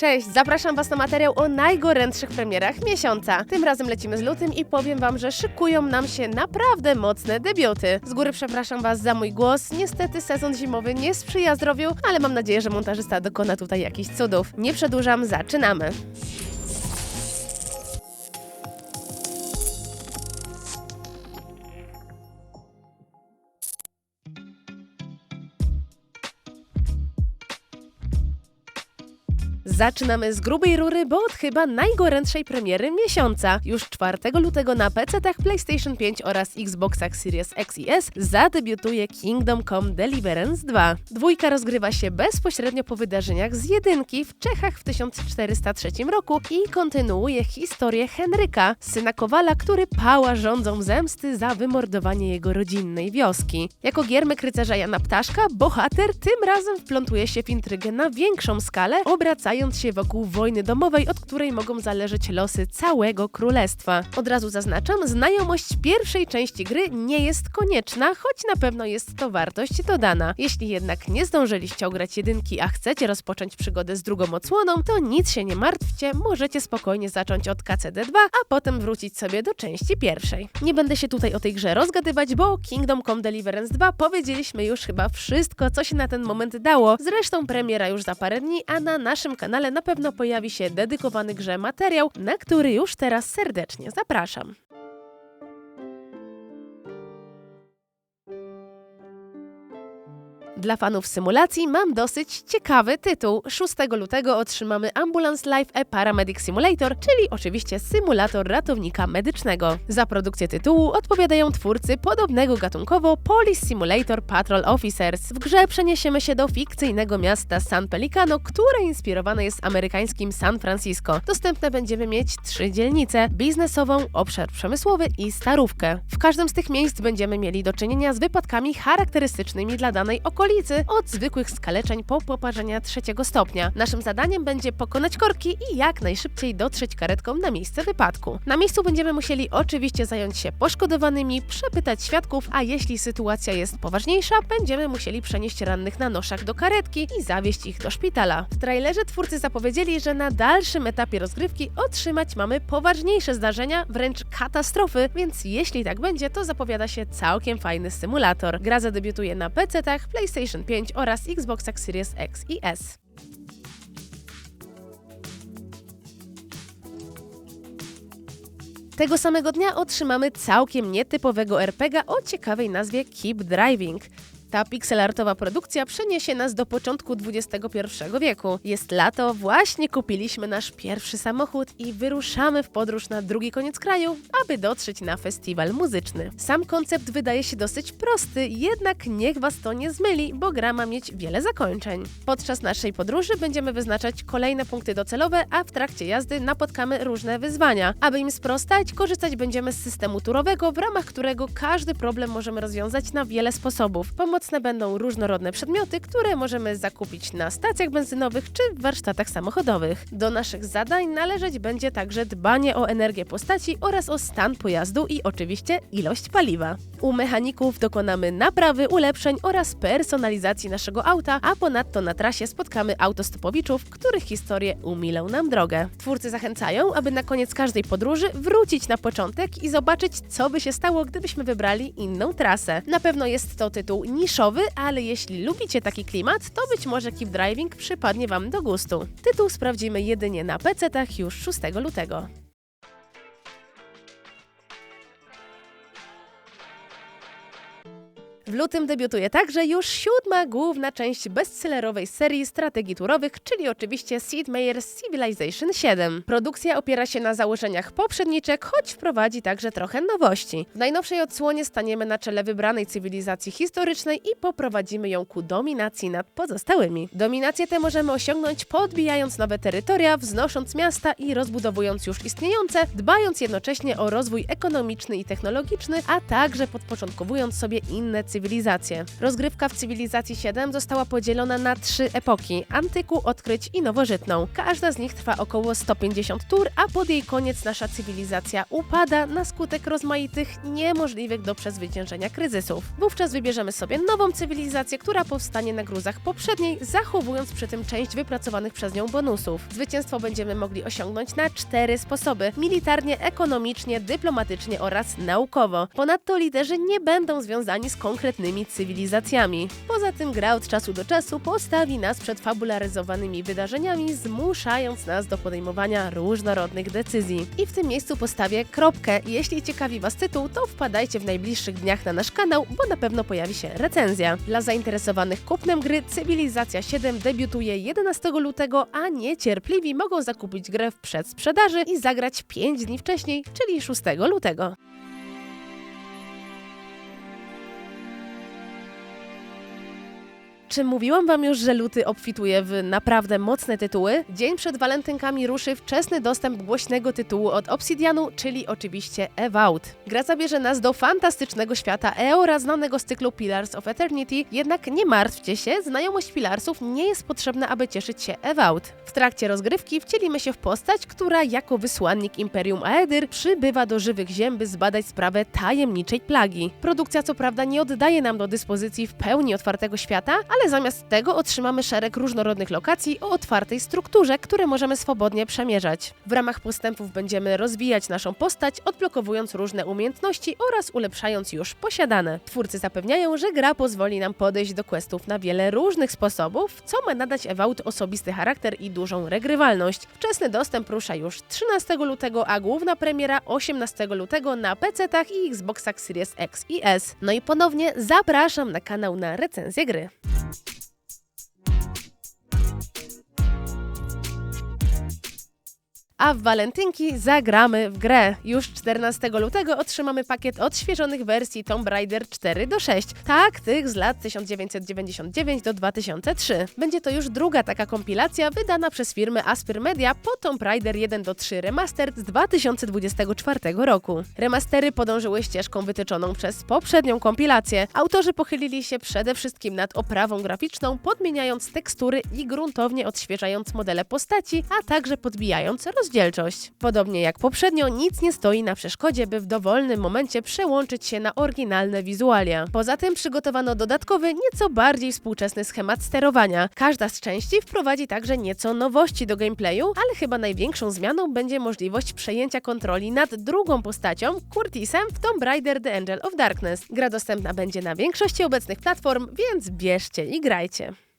Cześć, zapraszam Was na materiał o najgorętszych premierach miesiąca. Tym razem lecimy z lutym i powiem Wam, że szykują nam się naprawdę mocne debiuty. Z góry przepraszam Was za mój głos. Niestety sezon zimowy nie sprzyja zdrowiu, ale mam nadzieję, że montażysta dokona tutaj jakichś cudów. Nie przedłużam, zaczynamy. Zaczynamy z grubej rury, bo od chyba najgorętszej premiery miesiąca. Już 4 lutego na PC-tach PlayStation 5 oraz Xboxach Series X i S zadebiutuje Kingdom Come Deliverance 2. Dwójka rozgrywa się bezpośrednio po wydarzeniach z jedynki w Czechach w 1403 roku i kontynuuje historię Henryka, syna Kowala, który pała rządzą zemsty za wymordowanie jego rodzinnej wioski. Jako giermek rycerza Jana Ptaszka, bohater tym razem wplątuje się w intrygę na większą skalę, obracając się wokół wojny domowej, od której mogą zależeć losy całego królestwa. Od razu zaznaczam, znajomość pierwszej części gry nie jest konieczna, choć na pewno jest to wartość dodana. Jeśli jednak nie zdążyliście ograć jedynki, a chcecie rozpocząć przygodę z drugą odsłoną, to nic się nie martwcie, możecie spokojnie zacząć od KCD2, a potem wrócić sobie do części pierwszej. Nie będę się tutaj o tej grze rozgadywać, bo Kingdom Come Deliverance 2 powiedzieliśmy już chyba wszystko, co się na ten moment dało. Zresztą premiera już za parę dni, a na naszym kanale na pewno pojawi się dedykowany grze materiał, na który już teraz serdecznie zapraszam. Dla fanów symulacji mam dosyć ciekawy tytuł. 6 lutego otrzymamy Ambulance Life A Paramedic Simulator, czyli oczywiście symulator ratownika medycznego. Za produkcję tytułu odpowiadają twórcy podobnego gatunkowo Police Simulator Patrol Officers. W grze przeniesiemy się do fikcyjnego miasta San Pelicano, które inspirowane jest amerykańskim San Francisco. Dostępne będziemy mieć trzy dzielnice: biznesową, obszar przemysłowy i starówkę. W każdym z tych miejsc będziemy mieli do czynienia z wypadkami charakterystycznymi dla danej okolicy, od zwykłych skaleczeń po poparzenia trzeciego stopnia. Naszym zadaniem będzie pokonać korki i jak najszybciej dotrzeć karetką na miejsce wypadku. Na miejscu będziemy musieli oczywiście zająć się poszkodowanymi, przepytać świadków, a jeśli sytuacja jest poważniejsza, będziemy musieli przenieść rannych na noszach do karetki i zawieźć ich do szpitala. W trailerze twórcy zapowiedzieli, że na dalszym etapie rozgrywki otrzymać mamy poważniejsze zdarzenia, wręcz katastrofy, więc jeśli tak będzie, to zapowiada się całkiem fajny symulator. Gra zadebiutuje na PC-tach, PlayStation 5 oraz Xboxach Series X i S. Tego samego dnia otrzymamy całkiem nietypowego RPG o ciekawej nazwie Keep Driving. Ta pixelartowa produkcja przeniesie nas do początku XXI wieku. Jest lato, właśnie kupiliśmy nasz pierwszy samochód i wyruszamy w podróż na drugi koniec kraju, aby dotrzeć na festiwal muzyczny. Sam koncept wydaje się dosyć prosty, jednak niech Was to nie zmyli, bo gra ma mieć wiele zakończeń. Podczas naszej podróży będziemy wyznaczać kolejne punkty docelowe, a w trakcie jazdy napotkamy różne wyzwania. Aby im sprostać, korzystać będziemy z systemu turowego, w ramach którego każdy problem możemy rozwiązać na wiele sposobów. Będą różnorodne przedmioty, które możemy zakupić na stacjach benzynowych czy w warsztatach samochodowych. Do naszych zadań należeć będzie także dbanie o energię postaci oraz o stan pojazdu i oczywiście ilość paliwa. U mechaników dokonamy naprawy, ulepszeń oraz personalizacji naszego auta, a ponadto na trasie spotkamy autostopowiczów, których historie umilą nam drogę. Twórcy zachęcają, aby na koniec każdej podróży wrócić na początek i zobaczyć, co by się stało, gdybyśmy wybrali inną trasę. Na pewno jest to tytuł niszowy, ale jeśli lubicie taki klimat, to być może Keep Driving przypadnie Wam do gustu. Tytuł sprawdzimy jedynie na PC-tach już 6 lutego. W lutym debiutuje także już siódma główna część bestsellerowej serii strategii turowych, czyli oczywiście Sid Meier's Civilization 7. Produkcja opiera się na założeniach poprzedniczek, choć wprowadzi także trochę nowości. W najnowszej odsłonie staniemy na czele wybranej cywilizacji historycznej i poprowadzimy ją ku dominacji nad pozostałymi. Dominację tę możemy osiągnąć podbijając nowe terytoria, wznosząc miasta i rozbudowując już istniejące, dbając jednocześnie o rozwój ekonomiczny i technologiczny, a także podporządkowując sobie inne cywilizacje cywilizację. Rozgrywka w cywilizacji 7 została podzielona na trzy epoki: antyku, odkryć i nowożytną. Każda z nich trwa około 150 tur, a pod jej koniec nasza cywilizacja upada na skutek rozmaitych, niemożliwych do przezwyciężenia kryzysów. Wówczas wybierzemy sobie nową cywilizację, która powstanie na gruzach poprzedniej, zachowując przy tym część wypracowanych przez nią bonusów. Zwycięstwo będziemy mogli osiągnąć na cztery sposoby: militarnie, ekonomicznie, dyplomatycznie oraz naukowo. Ponadto liderzy nie będą związani z konkretnymi cywilizacjami. Poza tym gra od czasu do czasu postawi nas przed fabularyzowanymi wydarzeniami, zmuszając nas do podejmowania różnorodnych decyzji. I w tym miejscu postawię kropkę. Jeśli ciekawi Was tytuł, to wpadajcie w najbliższych dniach na nasz kanał, bo na pewno pojawi się recenzja. Dla zainteresowanych kupnem gry Cywilizacja 7 debiutuje 11 lutego, a niecierpliwi mogą zakupić grę w przedsprzedaży i zagrać 5 dni wcześniej, czyli 6 lutego. Czy mówiłam Wam już, że luty obfituje w naprawdę mocne tytuły? Dzień przed walentynkami ruszy wczesny dostęp głośnego tytułu od Obsidianu, czyli oczywiście Evout. Gra zabierze nas do fantastycznego świata Eora, znanego z cyklu Pillars of Eternity, jednak nie martwcie się, znajomość Pillarsów nie jest potrzebna, aby cieszyć się Evout. W trakcie rozgrywki wcielimy się w postać, która jako wysłannik Imperium Aedyr przybywa do żywych ziem, by zbadać sprawę tajemniczej plagi. Produkcja co prawda nie oddaje nam do dyspozycji w pełni otwartego świata, ale zamiast tego otrzymamy szereg różnorodnych lokacji o otwartej strukturze, które możemy swobodnie przemierzać. W ramach postępów będziemy rozwijać naszą postać, odblokowując różne umiejętności oraz ulepszając już posiadane. Twórcy zapewniają, że gra pozwoli nam podejść do questów na wiele różnych sposobów, co ma nadać Evault osobisty charakter i dużą regrywalność. Wczesny dostęp rusza już 13 lutego, a główna premiera 18 lutego na PC-tach i Xboxach Series X i S. No i ponownie zapraszam na kanał na recenzję gry. A w walentynki zagramy w grę. Już 14 lutego otrzymamy pakiet odświeżonych wersji Tomb Raider 4 do 6. Tak, tych z lat 1999 do 2003. Będzie to już druga taka kompilacja wydana przez firmę Aspyr Media po Tomb Raider 1 do 3 Remastered z 2024 roku. Remastery podążyły ścieżką wytyczoną przez poprzednią kompilację. Autorzy pochylili się przede wszystkim nad oprawą graficzną, podmieniając tekstury i gruntownie odświeżając modele postaci, a także podbijając rozdzielczość rozdzielczość. Podobnie jak poprzednio, nic nie stoi na przeszkodzie, by w dowolnym momencie przełączyć się na oryginalne wizualia. Poza tym przygotowano dodatkowy, nieco bardziej współczesny schemat sterowania. Każda z części wprowadzi także nieco nowości do gameplayu, ale chyba największą zmianą będzie możliwość przejęcia kontroli nad drugą postacią, Curtisem w Tomb Raider The Angel of Darkness. Gra dostępna będzie na większości obecnych platform, więc bierzcie i grajcie.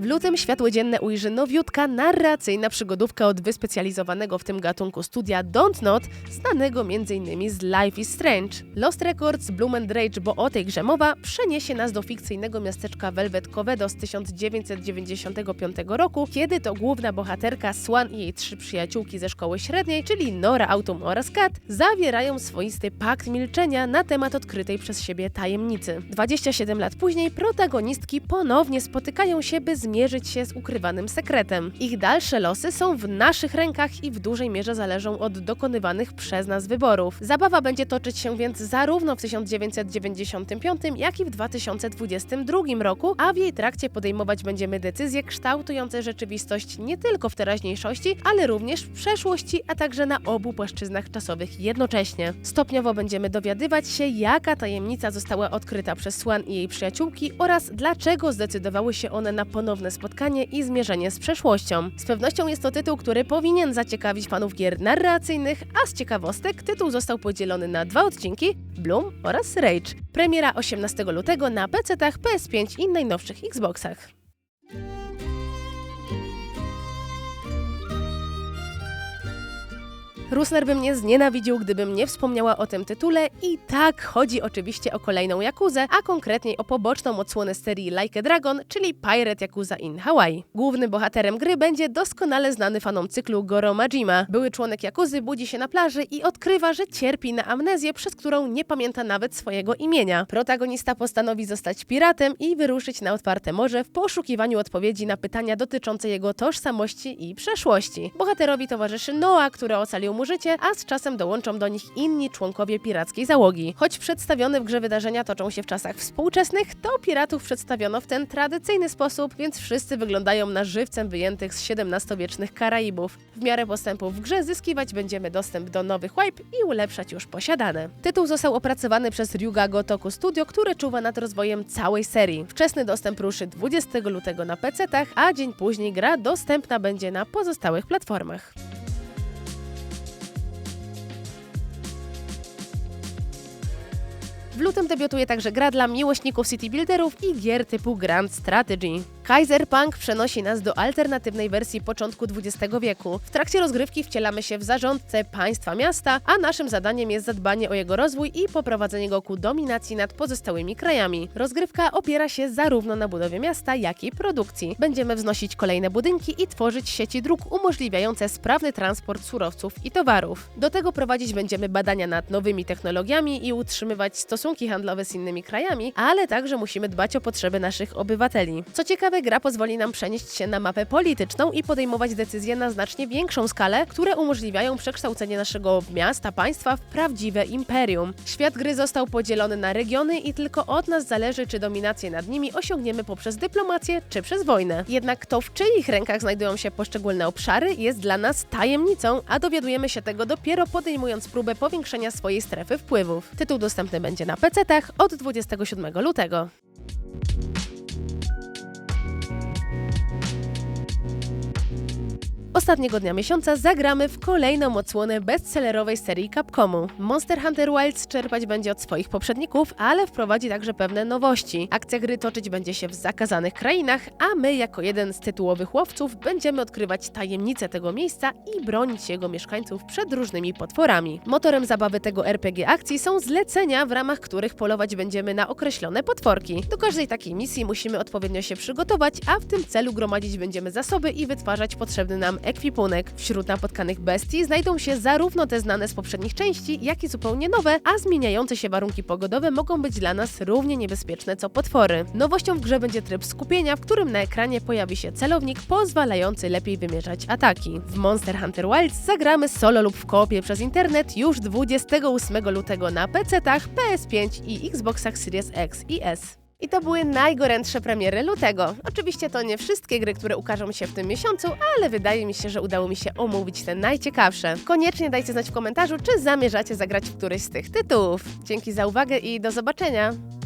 W lutym światło dzienne ujrzy nowiutka narracyjna przygodówka od wyspecjalizowanego w tym gatunku studia Don't Not, znanego m.in. z Life is Strange. Lost Records, Bloom and Rage, bo o tej grze mowa, przeniesie nas do fikcyjnego miasteczka Velvet Covedo z 1995 roku, kiedy to główna bohaterka Swan i jej trzy przyjaciółki ze szkoły średniej, czyli Nora, Autumn oraz Kat, zawierają swoisty pakt milczenia na temat odkrytej przez siebie tajemnicy. 27 lat później protagonistki ponownie spotykają się, by zmierzyć się z ukrywanym sekretem. Ich dalsze losy są w naszych rękach i w dużej mierze zależą od dokonywanych przez nas wyborów. Zabawa będzie toczyć się więc zarówno w 1995, jak i w 2022 roku, a w jej trakcie podejmować będziemy decyzje kształtujące rzeczywistość nie tylko w teraźniejszości, ale również w przeszłości, a także na obu płaszczyznach czasowych jednocześnie. Stopniowo będziemy dowiadywać się, jaka tajemnica została odkryta przez Swan i jej przyjaciółki oraz dlaczego zdecydowały się one na ponowne spotkanie i zmierzenie z przeszłością. Z pewnością jest to tytuł, który powinien zaciekawić fanów gier narracyjnych, a z ciekawostek tytuł został podzielony na dwa odcinki Bloom oraz Rage. Premiera 18 lutego na PC-tach, PS5 i najnowszych Xboxach. Rusner by mnie znienawidził, gdybym nie wspomniała o tym tytule i tak, chodzi oczywiście o kolejną Jakuzę, a konkretniej o poboczną odsłonę serii Like a Dragon, czyli Pirate Yakuza in Hawaii. Głównym bohaterem gry będzie doskonale znany fanom cyklu Goro Majima. Były członek Jakuzy budzi się na plaży i odkrywa, że cierpi na amnezję, przez którą nie pamięta nawet swojego imienia. Protagonista postanowi zostać piratem i wyruszyć na otwarte morze w poszukiwaniu odpowiedzi na pytania dotyczące jego tożsamości i przeszłości. Bohaterowi towarzyszy Noah, który ocalił mu życie, a z czasem dołączą do nich inni członkowie pirackiej załogi. Choć przedstawione w grze wydarzenia toczą się w czasach współczesnych, to piratów przedstawiono w ten tradycyjny sposób, więc wszyscy wyglądają na żywcem wyjętych z XVII-wiecznych Karaibów. W miarę postępów w grze zyskiwać będziemy dostęp do nowych wipe i ulepszać już posiadane. Tytuł został opracowany przez Ryuga Gotoku Studio, które czuwa nad rozwojem całej serii. Wczesny dostęp ruszy 20 lutego na PC-tach, a dzień później gra dostępna będzie na pozostałych platformach. W lutym debiutuje także gra dla miłośników city builderów i gier typu Grand Strategy. Kaiser Punk przenosi nas do alternatywnej wersji początku XX wieku. W trakcie rozgrywki wcielamy się w zarządcę państwa miasta, a naszym zadaniem jest zadbanie o jego rozwój i poprowadzenie go ku dominacji nad pozostałymi krajami. Rozgrywka opiera się zarówno na budowie miasta, jak i produkcji. Będziemy wznosić kolejne budynki i tworzyć sieci dróg umożliwiające sprawny transport surowców i towarów. Do tego prowadzić będziemy badania nad nowymi technologiami i utrzymywać stosunki handlowe z innymi krajami, ale także musimy dbać o potrzeby naszych obywateli. Co ciekawe, gra pozwoli nam przenieść się na mapę polityczną i podejmować decyzje na znacznie większą skalę, które umożliwiają przekształcenie naszego miasta, państwa w prawdziwe imperium. Świat gry został podzielony na regiony i tylko od nas zależy, czy dominację nad nimi osiągniemy poprzez dyplomację czy przez wojnę. Jednak to, w czyich rękach znajdują się poszczególne obszary, jest dla nas tajemnicą, a dowiadujemy się tego dopiero podejmując próbę powiększenia swojej strefy wpływów. Tytuł dostępny będzie na PC-tach od 27 lutego. Ostatniego dnia miesiąca zagramy w kolejną odsłonę bestsellerowej serii Capcomu. Monster Hunter Wilds czerpać będzie od swoich poprzedników, ale wprowadzi także pewne nowości. Akcja gry toczyć będzie się w zakazanych krainach, a my jako jeden z tytułowych łowców będziemy odkrywać tajemnice tego miejsca i bronić jego mieszkańców przed różnymi potworami. Motorem zabawy tego RPG akcji są zlecenia, w ramach których polować będziemy na określone potworki. Do każdej takiej misji musimy odpowiednio się przygotować, a w tym celu gromadzić będziemy zasoby i wytwarzać potrzebny nam ekwipunek. Wśród napotkanych bestii znajdą się zarówno te znane z poprzednich części, jak i zupełnie nowe, a zmieniające się warunki pogodowe mogą być dla nas równie niebezpieczne co potwory. Nowością w grze będzie tryb skupienia, w którym na ekranie pojawi się celownik pozwalający lepiej wymierzać ataki. W Monster Hunter Wilds zagramy solo lub w koopie przez internet już 28 lutego na PC-tach, PS5 i Xboxach Series X i S. I to były najgorętsze premiery lutego. Oczywiście to nie wszystkie gry, które ukażą się w tym miesiącu, ale wydaje mi się, że udało mi się omówić te najciekawsze. Koniecznie dajcie znać w komentarzu, czy zamierzacie zagrać w któryś z tych tytułów. Dzięki za uwagę i do zobaczenia!